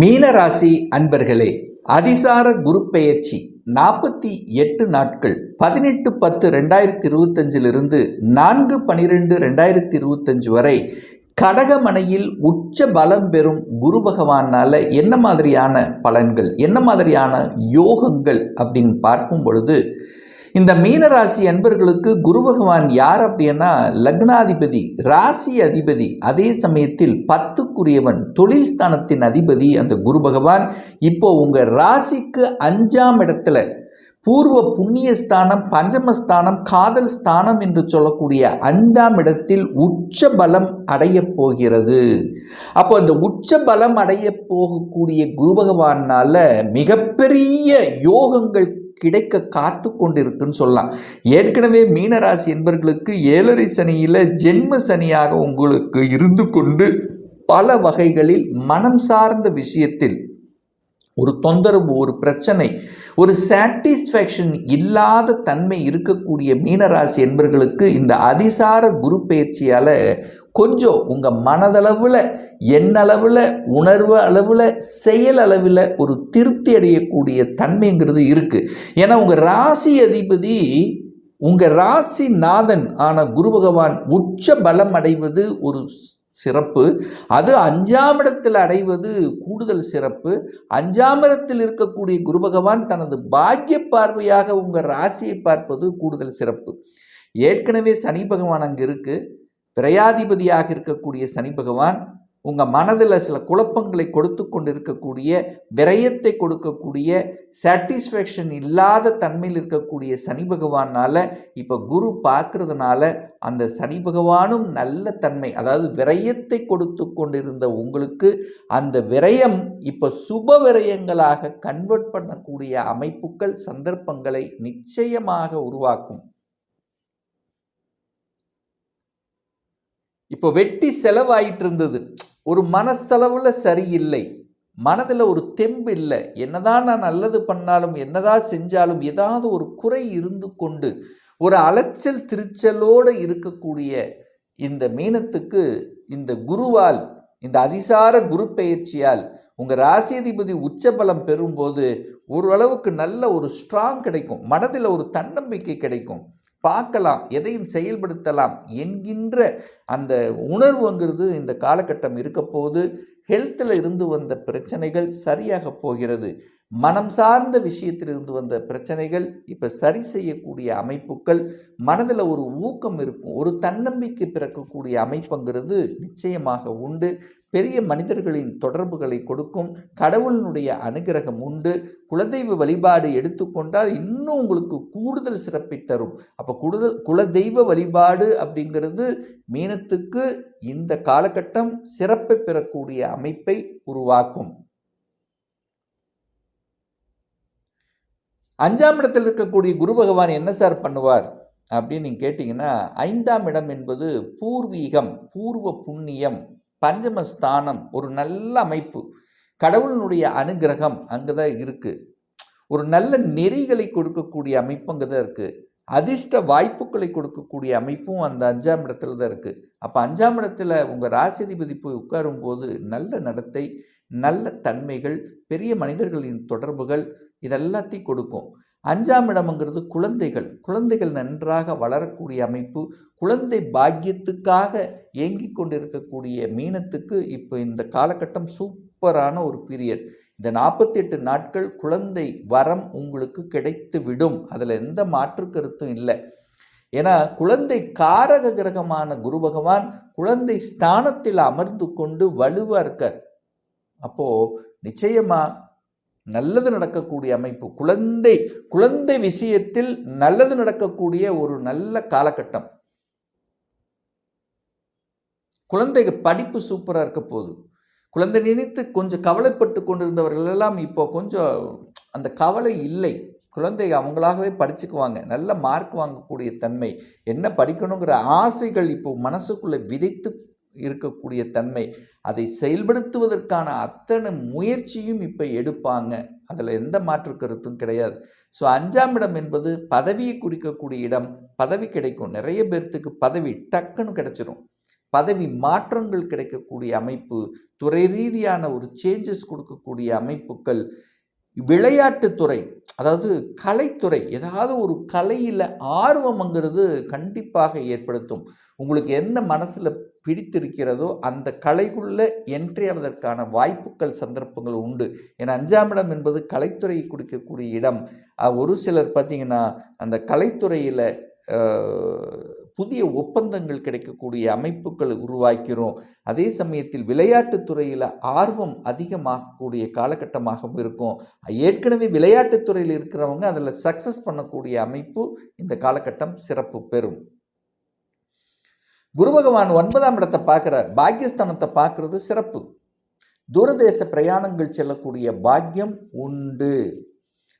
மீனராசி அன்பர்களே அதிசார குரு பெயர்ச்சி நாற்பத்தி எட்டு நாட்கள். பதினெட்டு பத்து ரெண்டாயிரத்தி இருபத்தஞ்சிலிருந்து நான்கு பனிரெண்டு ரெண்டாயிரத்தி இருபத்தஞ்சு வரை கடகமனையில் உச்ச பலம் பெறும் குரு பகவானால் என்ன மாதிரியான பலன்கள் என்ன மாதிரியான யோகங்கள் அப்படின்னு பார்க்கும் பொழுது இந்த மீனராசி அன்பர்களுக்கு குரு பகவான் யார் அப்படின்னா லக்னாதிபதி ராசி அதிபதி. அதே சமயத்தில் பத்துக்குரியவன் தொழில் ஸ்தானத்தின் அதிபதி அந்த குரு பகவான். இப்போ உங்க ராசிக்கு அஞ்சாம் இடத்துல பூர்வ புண்ணிய ஸ்தானம் பஞ்சமஸ்தானம் காதல் ஸ்தானம் என்று சொல்லக்கூடிய அஞ்சாம் இடத்தில் உச்ச பலம் அடைய போகிறது. அப்போ அந்த உச்ச பலம் அடைய போகக்கூடிய குரு பகவானால மிகப்பெரிய யோகங்கள் கிடைக்க காத்து கொண்டிருக்குன்னு சொல்லலாம். ஏற்கனவே மீனராசி என்பர்களுக்கு ஏழரை சனியில் ஜென்ம சனியாக உங்களுக்கு இருந்து கொண்டு பல வகைகளில் மனம் சார்ந்த விஷயத்தில் ஒரு தொந்தரவு ஒரு பிரச்சனை ஒரு சாட்டிஸ்ஃபேக்ஷன் இல்லாத தன்மை இருக்கக்கூடிய மீனராசி என்பர்களுக்கு இந்த அதிசார குரு பயிற்சியால் கொஞ்சம் உங்கள் மனதளவில் எண்ணளவில் உணர்வு அளவில் செயல் அளவில் ஒரு திருப்தி அடையக்கூடிய தன்மைங்கிறது இருக்குது ஏன்னா உங்கள் ராசி அதிபதி உங்கள் ராசி நாதன் ஆன குரு பகவான் உச்ச பலம் அடைவது ஒரு சிறப்பு. அது அஞ்சாம் இடத்தில் அடைவது கூடுதல் சிறப்பு. அஞ்சாம் இடத்தில் இருக்கக்கூடிய குரு பகவான் தனது பாக்கிய பார்வையாக உங்கள் ராசியை பார்ப்பது கூடுதல் சிறப்பு. ஏற்கனவே சனி பகவான் அங்கே இருக்குது பிரயாதிபதியாக இருக்கக்கூடிய சனி பகவான் உங்கள் மனதில் சில குழப்பங்களை கொடுத்து கொண்டு இருக்கக்கூடிய விரயத்தை கொடுக்கக்கூடிய சாட்டிஸ்ஃபேக்ஷன் இல்லாத தன்மையில் இருக்கக்கூடிய சனி பகவானால் இப்போ குரு பார்க்கறதுனால அந்த சனி பகவானும் நல்ல தன்மை அதாவது விரயத்தை கொடுத்து கொண்டிருந்த உங்களுக்கு அந்த விரயம் இப்போ சுப விரயங்களாக கன்வெர்ட் பண்ணக்கூடிய அமைப்புகள் சந்தர்ப்பங்களை நிச்சயமாக உருவாக்கும். இப்போ வெட்டி செலவாயிட்டு இருந்தது ஒரு மனசளவில் சரியில்லை. மனதில் ஒரு தெம்பு இல்லை என்னதான் நான் நல்லது பண்ணாலும் என்னதான் செஞ்சாலும் ஏதாவது ஒரு குறை இருந்து கொண்டு ஒரு அலைச்சல் திருச்சலோடு இருக்கக்கூடிய இந்த மீனத்துக்கு இந்த குருவால் இந்த அதிசார குரு பயிற்சியால் உங்கள் ராசியதிபதி உச்சபலம் பெறும்போது ஓரளவுக்கு நல்ல ஒரு ஸ்ட்ராங் கிடைக்கும். மனதில் ஒரு தன்னம்பிக்கை கிடைக்கும். பார்க்கலாம் எதையும் செயல்படுத்தலாம் என்கின்ற அந்த உணர்வுங்கிறது இந்த காலகட்டம் இருக்கப்போது ஹெல்த்தில் இருந்து வந்த பிரச்சனைகள் சரியாக போகிறது. மனம் சார்ந்த விஷயத்தில் இருந்து வந்த பிரச்சனைகள் இப்போ சரி செய்யக்கூடிய அமைப்புகள் மனதில் ஒரு ஊக்கம் இருக்கும் ஒரு தன்னம்பிக்கை பிறக்கக்கூடிய அமைப்புங்கிறது நிச்சயமாக உண்டு. பெரிய மனிதர்களின் தொடர்புகளை கொடுக்கும் கடவுளினுடைய அனுகிரகம் உண்டு. குலதெய்வ வழிபாடு எடுத்துக்கொண்டால் இன்னும் உங்களுக்கு கூடுதல் சிறப்பை தரும். அப்போ கூடுதல் குலதெய்வ வழிபாடு அப்படிங்கிறது மீனத்துக்கு இந்த காலகட்டம் சிறப்பை பெறக்கூடிய அமைப்பை உருவாக்கும். அஞ்சாம் இடத்தில் இருக்கக்கூடிய குரு பகவான் என்ன சார் பண்ணுவார்? அப்படின்னு நீங்கள் கேட்டிங்கன்னா ஐந்தாம் இடம் என்பது பூர்வீகம் பூர்வ புண்ணியம். பஞ்சமஸ்தானம் ஒரு நல்ல அமைப்பு. கடவுளினுடைய அனுகிரகம் அங்கே தான் இருக்குது ஒரு நல்ல நெறிகளை கொடுக்கக்கூடிய அமைப்பு அங்கே தான் இருக்குது அதிர்ஷ்ட வாய்ப்புகளை கொடுக்கக்கூடிய அமைப்பும் அந்த அஞ்சாம் இடத்துல தான் இருக்குது அப்போ அஞ்சாம் இடத்துல உங்கள் ராசிதிபதி போய் உட்காரும்போது நல்ல நடத்தை நல்ல தன்மைகள் பெரிய மனிதர்களின் தொடர்புகள் இதெல்லாத்தையும் கொடுக்கும். அஞ்சாம் இடம்ங்கிறது குழந்தைகள். குழந்தைகள் நன்றாக வளரக்கூடிய அமைப்பு. குழந்தை பாக்கியத்துக்காக ஏங்கிக் கொண்டிருக்கக்கூடிய மீனத்துக்கு இப்போ இந்த காலகட்டம் சூப்பரான ஒரு பீரியட் இந்த நாற்பத்தி எட்டு நாட்கள் குழந்தை வரம் உங்களுக்கு கிடைத்து விடும் அதில் எந்த மாற்று கருத்தும் இல்லை. ஏன்னா குழந்தை காரக கிரகமான குரு பகவான் குழந்தை ஸ்தானத்தில் அமர்ந்து கொண்டு வலுவாக இருக்கார். அப்போது நிச்சயமாக நல்லது நடக்கக்கூடிய அமைப்பு குழந்தை குழந்தை விஷயத்தில் நல்லது நடக்கக்கூடிய ஒரு நல்ல காலகட்டம். குழந்தைக்கு படிப்பு சூப்பராக இருக்க போகுது. குழந்தை நினைத்து கொஞ்சம் கவலைப்பட்டு கொண்டிருந்தவர்கள் எல்லாம் இப்போ கொஞ்சம் அந்த கவலை இல்லை. குழந்தை அவங்களாகவே படிச்சுக்குவாங்க. நல்ல மார்க் வாங்கக்கூடிய தன்மை. என்ன படிக்கணுங்கிற ஆசைகள் இப்போ மனசுக்குள்ளே விதைத்து இருக்கக்கூடிய தன்மை. அதை செயல்படுத்துவதற்கான அத்தனை முயற்சியும் இப்போ எடுப்பாங்க. அதில் எந்த மாற்று கருத்தும் கிடையாது. ஸோ அஞ்சாம் இடம் என்பது பதவியை குறிக்கக்கூடிய இடம். பதவி கிடைக்கும். நிறைய பேர்த்துக்கு பதவி டக்குன்னு கிடைச்சிரும். பதவி மாற்றங்கள் கிடைக்கக்கூடிய அமைப்பு துறை ரீதியான ஒரு சேஞ்சஸ் கொடுக்கக்கூடிய அமைப்புகள் விளையாட்டுத்துறை அதாவது கலைத்துறை ஏதாவது ஒரு கலையில் ஆர்வம்ங்கிறது கண்டிப்பாக ஏற்படுத்தும். உங்களுக்கு என்ன மனசில் பிடித்திருக்கிறதோ அந்த கலைக்குள்ளே என்ட்ரி ஆவதற்கான வாய்ப்புகள் சந்தர்ப்பங்கள் உண்டு. ஏன்னா அஞ்சாம் இடம் என்பது கலைத்துறை கொடுக்கக்கூடிய இடம். ஒரு சிலர் பார்த்திங்கன்னா அந்த கலைத்துறையில் புதிய ஒப்பந்தங்கள் கிடைக்கக்கூடிய அமைப்புகளை உருவாக்கிறோம். அதே சமயத்தில் விளையாட்டுத் துறையில் ஆர்வம் அதிகமாகக்கூடிய காலகட்டமாகவும் இருக்கும். ஏற்கனவே விளையாட்டுத் துறையில் இருக்கிறவங்க அதில் சக்ஸஸ் பண்ணக்கூடிய அமைப்பு இந்த காலகட்டம் சிறப்பு பெறும். குரு பகவான் ஒன்பதாம் இடத்தை பார்க்குற பாக்கியஸ்தானத்தை பார்க்கறது சிறப்பு. தூரதேச பிரயாணங்கள் செல்லக்கூடிய பாக்கியம் உண்டு.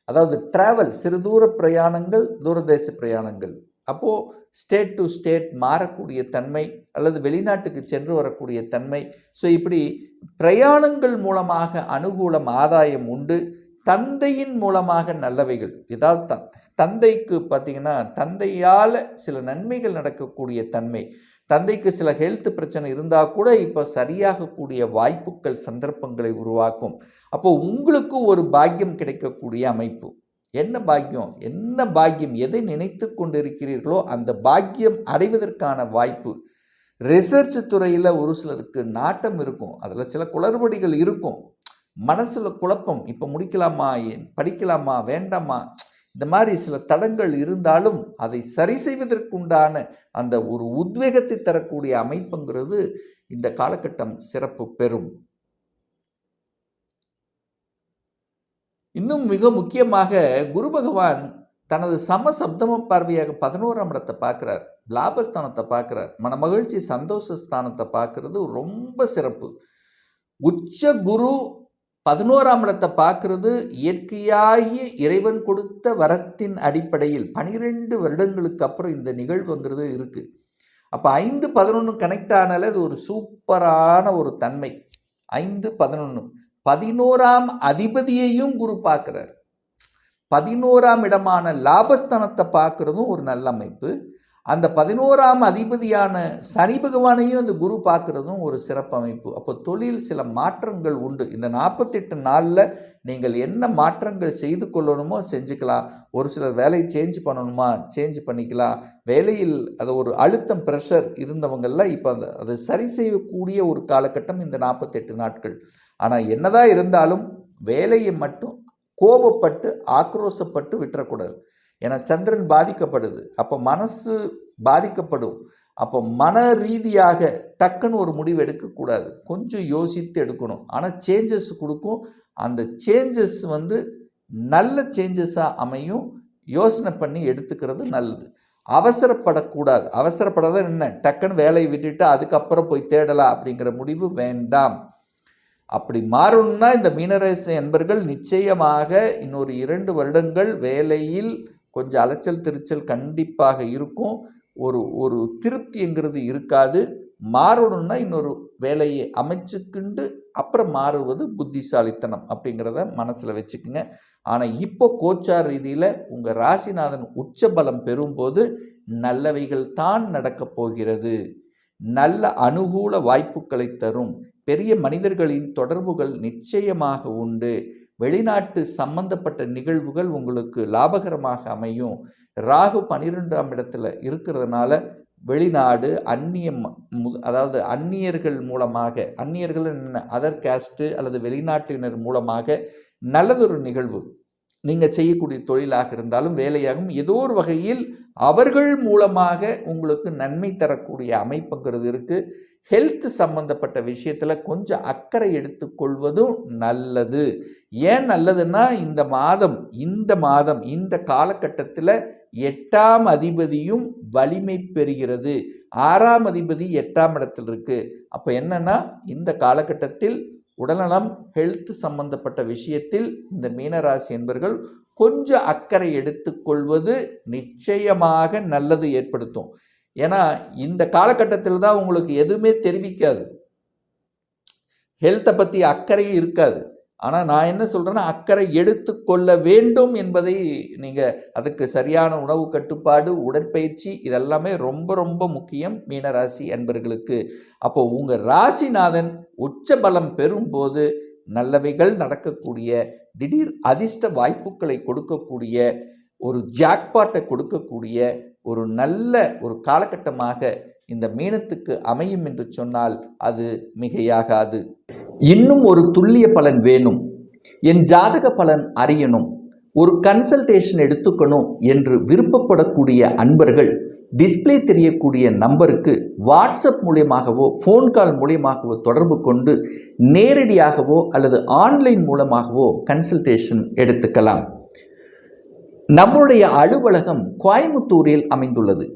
அதாவது டிராவல் சிறுதூர பிரயாணங்கள் தூரதேச பிரயாணங்கள். அப்போது ஸ்டேட் டு ஸ்டேட் மாறக்கூடிய தன்மை அல்லது வெளிநாட்டுக்கு சென்று வரக்கூடிய தன்மை. ஸோ இப்படி பிரயாணங்கள் மூலமாக அனுகூலம் ஆதாயம் உண்டு. தந்தையின் மூலமாக நல்லவைகள் ஏதாவது த தந்தைக்கு பார்த்தீங்கன்னா தந்தையால் சில நன்மைகள் நடக்கக்கூடிய தன்மை. தந்தைக்கு சில ஹெல்த் பிரச்சனை இருந்தால் கூட இப்போ சரியாகக்கூடிய வாய்ப்புகள் சந்தர்ப்பங்களை உருவாக்கும். அப்போ உங்களுக்கு ஒரு பாக்கியம் கிடைக்கக்கூடிய அமைப்பு. என்ன பாக்கியம்? என்ன பாக்கியம்? எதை நினைத்து கொண்டிருக்கிறீர்களோ அந்த பாக்கியம் அடைவதற்கான வாய்ப்பு. ரிசர்ச் துறையில் ஒரு சிலருக்கு நாட்டம் இருக்கும். அதில் சில குளறுபடிகள் இருக்கும். மனசில் குழப்பம் இப்போ முடிக்கலாமா? படிக்கலாமா? வேண்டாமா? இந்த மாதிரி சில தடங்கள் இருந்தாலும் அதை சரி செய்வதற்குண்டான அந்த ஒரு உத்வேகத்தை தரக்கூடிய அமைப்புங்கிறது இந்த காலகட்டம் சிறப்பு பெறும். இன்னும் மிக முக்கியமாக குரு பகவான் தனது சம சப்தம பார்வையாக பதினோராம் இடத்தை பார்க்குறார். லாபஸ்தானத்தை பார்க்குறார். மன மகிழ்ச்சி சந்தோஷ ஸ்தானத்தை பார்க்கறது ரொம்ப சிறப்பு. உச்ச குரு பதினோராம் இடத்தை பார்க்கறது இயற்கையாகி இறைவன் கொடுத்த வரத்தின் அடிப்படையில் பனிரெண்டு வருடங்களுக்கு அப்புறம் இந்த நிகழ்வுங்கிறது இருக்குது அப்போ ஐந்து பதினொன்று கனெக்ட் ஆனாலே அது ஒரு சூப்பரான ஒரு தன்மை. ஐந்து பதினொன்று பதினோராம் அதிபதியையும் குரு பார்க்குறார். பதினோராம் இடமான லாபஸ்தானத்தை பார்க்குறதும் ஒரு நல்ல அமைப்பு. அந்த பதினோராம் அதிபதியான சனி பகவானையும் அந்த குரு பார்க்குறதும் ஒரு சிறப்பு அமைப்பு அப்போ தொழில் சில மாற்றங்கள் உண்டு. இந்த நாற்பத்தெட்டு நாளில் நீங்கள் என்ன மாற்றங்கள் செய்து கொள்ளணுமோ செஞ்சுக்கலாம். ஒரு சிலர் வேலையை சேஞ்ச் பண்ணணுமா? சேஞ்ச் பண்ணிக்கலாம். வேலையில் அது ஒரு அழுத்தம் ப்ரெஷர் இருந்தவங்கள்லாம் இப்போ அந்த அது சரி செய்யக்கூடிய ஒரு காலகட்டம் இந்த நாற்பத்தெட்டு நாட்கள். ஆனால் என்னதான் இருந்தாலும் வேலையை மட்டும் கோபப்பட்டு ஆக்ரோசப்பட்டு விட்டுறக்கூடாது. ஏன்னா சந்திரன் பாதிக்கப்படுது. அப்போ மனசு பாதிக்கப்படும். அப்போ மன ரீதியாக டக்குன்னு ஒரு முடிவு எடுக்கக்கூடாது கொஞ்சம் யோசித்து எடுக்கணும். ஆனால் சேஞ்சஸ் கொடுக்கும். அந்த சேஞ்சஸ் வந்து நல்ல சேஞ்சஸாக அமையும். யோசனை பண்ணி எடுத்துக்கிறது நல்லது. அவசரப்படக்கூடாது. அவசரப்படாத என்ன? டக்குன்னு வேலையை விட்டுட்டு அதுக்கப்புறம் போய் தேடலாம் அப்படிங்கிற முடிவு வேண்டாம். அப்படி மாறணும்னா இந்த மீனரசு என்பர்கள் நிச்சயமாக இன்னொரு இரண்டு வருடங்கள் வேலையில் கொஞ்சம் அலைச்சல் திருச்சல் கண்டிப்பாக இருக்கும். ஒரு ஒரு திருப்திங்கிறது இருக்காது. மாறணும்னா இன்னொரு வேலையை அமைச்சுக்கிண்டு அப்புறம் மாறுவது புத்திசாலித்தனம் அப்படிங்கிறத மனசில் வச்சுக்கோங்க. ஆனால் இப்போ கோச்சார் ரீதியில் உங்கள் ராசிநாதன் உச்சபலம் பெறும்போது நல்லவைகள் தான் நடக்கப் போகிறது. நல்ல அனுகூல வாய்ப்புகளை தரும். பெரிய மனிதர்களின் தொடர்புகள் நிச்சயமாக உண்டு. வெளிநாட்டு சம்பந்தப்பட்ட நிகழ்வுகள் உங்களுக்கு லாபகரமாக அமையும். ராகு பன்னிரெண்டாம் இடத்துல இருக்கிறதுனால வெளிநாடு அந்நிய அதாவது அந்நியர்கள் மூலமாக அந்நியர்கள் என்ன அதர் கேஸ்ட்டு அல்லது வெளிநாட்டினர் மூலமாக நல்லதொரு நிகழ்வு. நீங்கள் செய்யக்கூடிய தொழிலாக இருந்தாலும் வேலையாகும் ஏதோ ஒரு வகையில் அவர்கள் மூலமாக உங்களுக்கு நன்மை தரக்கூடிய அமைப்புங்கிறது இருக்குது ஹெல்த் சம்மந்தப்பட்ட விஷயத்தில் கொஞ்சம் அக்கறை எடுத்துக்கொள்வதும் நல்லது. ஏன் நல்லதுன்னா இந்த மாதம் இந்த மாதம் இந்த காலகட்டத்தில் எட்டாம் அதிபதியும் வலிமை பெறுகிறது. ஆறாம் அதிபதி எட்டாம் இடத்தில் இருக்குது அப்போ என்னன்னா இந்த காலகட்டத்தில் உடல்நலம் ஹெல்த் சம்பந்தப்பட்ட விஷயத்தில் இந்த மீனராசி என்பர்கள் கொஞ்சம் அக்கறை எடுத்துக்கொள்வது நிச்சயமாக நல்லது ஏற்படுத்தும். ஏன்னா இந்த காலகட்டத்தில் தான் உங்களுக்கு எதுவுமே தெரிவிக்காது. ஹெல்த்தை பற்றி அக்கறையும் இருக்காது. ஆனால் நான் என்ன சொல்கிறேன்னா அக்கறை எடுத்துக்கொள்ள வேண்டும் என்பதை நீங்கள் அதுக்கு சரியான உணவு கட்டுப்பாடு உடற்பயிற்சி இதெல்லாமே ரொம்ப ரொம்ப முக்கியம் மீனராசி அன்பர்களுக்கு. அப்போ உங்கள் ராசிநாதன் உச்ச பலம் பெறும்போது நல்லவைகள் நடக்கக்கூடிய திடீர் அதிர்ஷ்ட வாய்ப்புகளை கொடுக்கக்கூடிய ஒரு ஜாக்பாட்டை கொடுக்கக்கூடிய ஒரு நல்ல ஒரு காலகட்டமாக இந்த மீனத்துக்கு அமையும் என்று சொன்னால் அது மிகையாகாது. இன்னும் ஒரு துல்லிய பலன் வேணும். என் ஜாதக பலன் அறியணும். ஒரு கன்சல்டேஷன் எடுத்துக்கணும் என்று விருப்பப்படக்கூடிய அன்பர்கள் டிஸ்ப்ளே தெரியக்கூடிய நம்பருக்கு வாட்ஸ்அப் மூலியமாகவோ ஃபோன் கால் மூலியமாகவோ தொடர்பு கொண்டு நேரடியாகவோ அல்லது ஆன்லைன் மூலமாகவோ கன்சல்டேஷன் எடுத்துக்கலாம். நம்முடைய அலுவலகம் கோயம்புத்தூரில் அமைந்துள்ளது.